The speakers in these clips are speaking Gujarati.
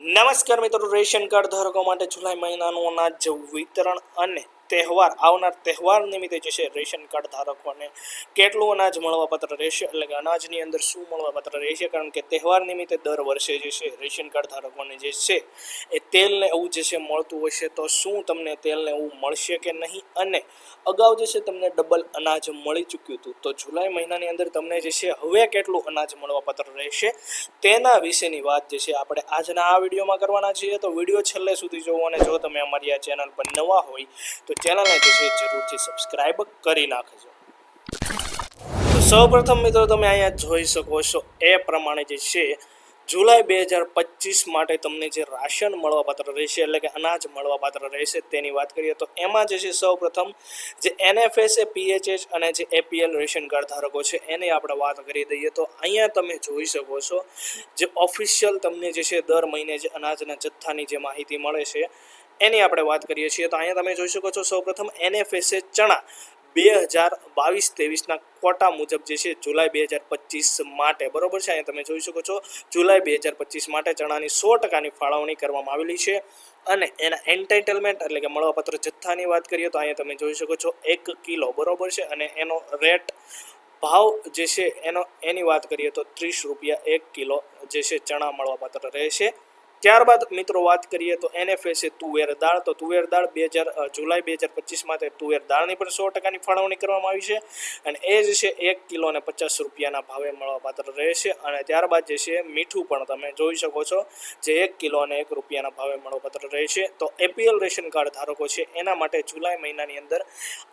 નમસ્કાર મિત્રો રેશન કાર્ડ ધારકો માટે જુલાઈ મહિનાનું અનાજ વિતરણ અને તહેવાર, આવનાર તહેવાર નિમિત્તે જે છે રેશન કાર્ડ ધારકોને કેટલું અનાજ મળવાપાત્ર રહેશે એટલે કે અનાજની અંદર શું મળવાપાત્ર રહેશે? કારણ કે તહેવાર નિમિત્તે દર વર્ષે જે છે રેશન કાર્ડ ધારકોને જે છે એ તેલને એવું જે છે મળતું હશે તો શું તમને તેલને એવું મળશે કે નહીં? અને અગાઉ જે છે તમને ડબલ અનાજ મળી ચૂક્યું હતું, તો જુલાઈ મહિનાની અંદર તમને જે છે હવે કેટલું અનાજ મળવાપાત્ર રહેશે? તેના વિશેની વાત જે છે આપણે આજના આ વિડીયોમાં કરવાના છીએ. તો વીડિયો છેલ્લે સુધી જોવો અને જો તમે અમારી આ ચેનલ પર નવા હોય, તો ચેનલને જે છે જરૂરથી સબસ્ક્રાઈબ કરી નાખજો. તો સૌપ્રથમ મિત્રો તમે અહીંયા જોઈ શકો છો, એ પ્રમાણે જે છે, જુલાઈ બે હજાર પચીસ માટે તમને જે રાશન મળવાપાત્ર રહેશે, એટલે કે અનાજ મળવાપાત્ર રહેશે તેની વાત કરીએ તો એમાં જે છે સૌપ્રથમ જે એનએફએસ એ પીએચએચ અને જે એપીએલ રેશન કાર્ડ ધારકો છે, એની આપણે વાત કરી દઈએ તો અહીંયા તમે જોઈ શકો છો જે ઓફિશિયલ તમને જે છે દર મહિને જે અનાજના જથ્થાની જે માહિતી મળે છે એની આપણે વાત કરીએ છીએ. તો અહીંયા તમે જોઈ શકો છો, સૌપ્રથમ એનએફએસએ ચણા બે હજાર બાવીસ ત્રેવીસના કોટા મુજબ જે છે, જુલાઈ બે હજાર પચીસ માટે. બરોબર છે? અહીંયા તમે જોઈ શકો છો, જુલાઈ બે હજાર પચીસ માટે ચણાની સો ટકાની ફાળવણી કરવામાં આવેલી છે. અને એના એન્ટાઇટલમેન્ટ એટલે કે મળવાપત્ર જથ્થાની વાત કરીએ, તો અહીંયા તમે જોઈ શકો છો, એક કિલો. બરોબર છે? અને એનો રેટ ભાવ જે છે, એનો, એની વાત કરીએ તો ત્રીસ રૂપિયા એક કિલો જે છે, ચણા મળવાપાત્ર રહેશે. ત્યારબાદ મિત્રો વાત કરીએ તો એનએફએસે તુવેર દાળ. તો તુવેર દાળ બે હજાર જુલાઈ બે હજાર પચીસ માટે તુવેર દાળની પણ સો ટકાની ફાળવણી કરવામાં આવી છે અને એ જ છે એક કિલો અને પચાસ રૂપિયાના ભાવે મળવાપાત્ર રહેશે અને ત્યારબાદ જે છે મીઠું પણ તમે જોઈ શકો છો જે એક કિલો અને એક રૂપિયાના ભાવે મળવાપાત્ર રહેશે. તો એપીએલ રેશન કાર્ડ ધારકો છે એના માટે જુલાઈ મહિનાની અંદર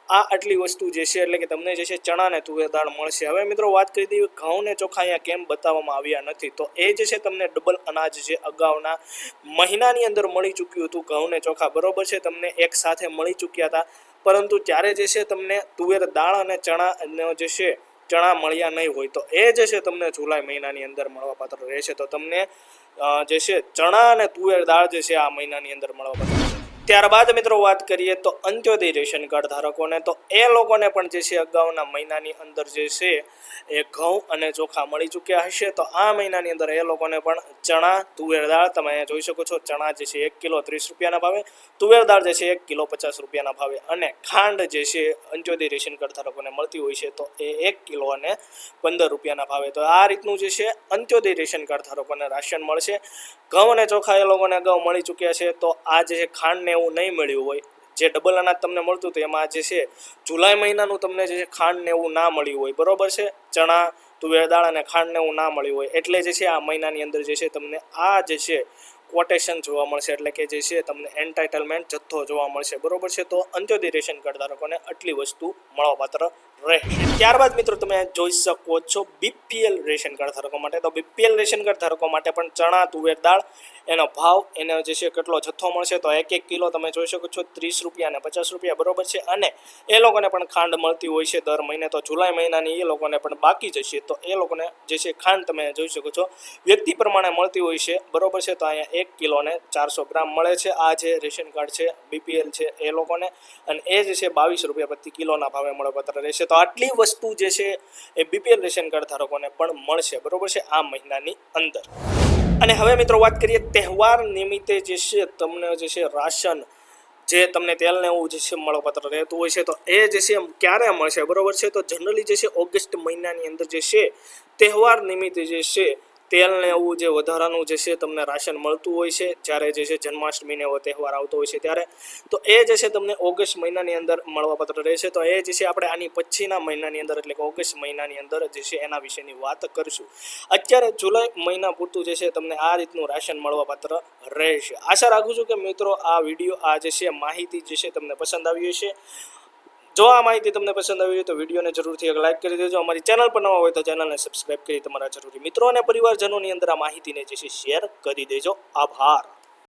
આ આટલી વસ્તુ જે છે એટલે કે તમને જે છે ચણા અને તુવેર દાળ મળશે. હવે મિત્રો વાત કરી દઈએ ઘઉં ને ચોખા અહીંયા કેમ બતાવવામાં આવ્યા નથી તો એ જે છે તમને ડબલ અનાજ જે અગાઉના મહિનાની અંદર મળી ચૂક્યું હતું ઘઉં ને ચોખા. બરોબર છે, તમને એક સાથે મળી ચૂક્યા હતા. પરંતુ ત્યારે જે છે તમને તુવેર, દાળ અને ચણાનો જે છે, ચણા મળ્યા નહીં હોય તો એ જે છે તમને જુલાઈ મહિનાની અંદર મળવાપાત્ર રહેશે. તો તમને જે છે ચણા અને તુવેર, દાળ જે છે આ મહિનાની અંદર મળવા પાત્ર ત્યારબાદ મિત્રો વાત કરીએ તો અંત્યોદય રેશન કાર્ડ ધારકોને. તો એ લોકોને પણ જે છે અગાઉના મહિનાની અંદર જે છે એ ઘઉં અને ચોખા મળી ચૂક્યા હશે. તો આ મહિનાની અંદર એ લોકોને પણ ચણા, તુવેર દાળ, તમે અહીંયા જોઈ શકો છો, ચણા જે છે, એક કિલો ત્રીસ રૂપિયાના ભાવે. તુવેર દાળ જે છે, એક કિલો પચાસ રૂપિયાના ભાવે. અને ખાંડ જે છે, અંત્યોદય રેશન કાર્ડ ધારકોને મળતી હોય છે, તો એ એક કિલો અને પંદર રૂપિયાના ભાવે. તો આ રીતનું જે છે, અંત્યોદય રેશન કાર્ડ ધારકોને રાશન મળશે. ઘઉં અને ચોખા એ લોકોને અગાઉ મળી ચૂક્યા છે, તો આ જે છે, ખાંડને એવું નહીં મળ્યું હોય. જે ડબલ અનાજ તમને મળતું હતું એમાં જે છે, જુલાઈ મહિનાનું તમને જે છે ખાંડ ને એવું ના મળ્યું હોય. બરોબર છે? ચણા તુવેર દાળ અને ખાંડને હું ના મળ્યું હોય. એટલે જે છે આ મહિનાની અંદર જે છે તમને આ જે છે કોટેશન જોવા મળશે. એટલે કે જે છે તમને એન્ટાઇટલમેન્ટ જથ્થો જોવા મળશે. બરોબર છે? તો અંત્યોદય રેશન કાર્ડ ધારકોને આટલી વસ્તુ મળવાપાત્ર રહેશે ત્યારબાદ મિત્રો તમે જોઈ શકો છો બીપીએલ રેશન કાર્ડ ધારકો માટે. તો બીપીએલ રેશન કાર્ડ ધારકો માટે પણ ચણા, તુવેર દાળ એનો ભાવ એનો જે છે કેટલો જથ્થો મળશે તો એક એક કિલો તમે જોઈ શકો છો ત્રીસ રૂપિયા અને પચાસ રૂપિયા બરોબર છે. અને એ લોકોને પણ ખાંડ મળતી હોય છે દર મહિને. તો જુલાઈ મહિનાની એ લોકોને પણ બાકી જશે. તો એ લોકોને જે છે ખાંડ તમે જોઈ શકો છો વ્યક્તિ પ્રમાણે મળતી હોય છે. બરોબર છે, તો અહીંયા એક કિલોને ચારસો ગ્રામ મળે છે. આ જે રેશન કાર્ડ છે બીપીએલ છે એ લોકોને. અને એ જે છે બાવીસ રૂપિયા પ્રતિ કિલોના ભાવે મળવાપાત્ર રહેશે. તો આટલી વસ્તુ જે છે એ બીપીએલ રેશન કાર્ડ ધારકોને પણ મળશે, બરોબર છે, આ મહિનાની અંદર. અને હવે મિત્રો વાત કરીએ તહેવાર નિમિત્તે જે છે તમને જે છે રાશન, જે તમને તેલને એવું જે છે મળવાપાત્ર રહેતું હોય છે, તો એ જે છે ક્યારે મળશે, બરોબર છે? તો જનરલી જે છે ઓગસ્ટ મહિનાની અંદર જે છે તહેવાર નિમિત્તે જે છે તેલને એવું જે વધારાનું જે છે તમને રાશન મળતું હોય છે, જ્યારે જે છે જન્માષ્ટમીને એવો તહેવાર આવતો હોય છે ત્યારે, તો એ જે છે તમને ઓગસ્ટ મહિનાની અંદર મળવાપાત્ર રહેશે. તો એ જે છે આપણે આની પછીના મહિનાની અંદર, એટલે કે ઓગસ્ટ મહિનાની અંદર જે છે એના વિશેની વાત કરીશું. અત્યારે જુલાઈ મહિના પૂરતું જે છે તમને આ રીતનું રાશન મળવાપાત્ર રહેશે. આશા રાખું છું કે મિત્રો આ વીડિયો, આ જે છે માહિતી જે છે તમને પસંદ આવી હશે. જો આ માહિતી તમને પસંદ આવી હોય તો વિડીયોને જરૂરથી એક લાઇક કરી દેજો. અમારી ચેનલ પર નવા હોય તો ચેનલને સબસ્ક્રાઇબ કરી તમારા જરૂરી મિત્રો અને પરિવારજનોની અંદર આ માહિતીને જે છે શેર કરી દેજો. આભાર.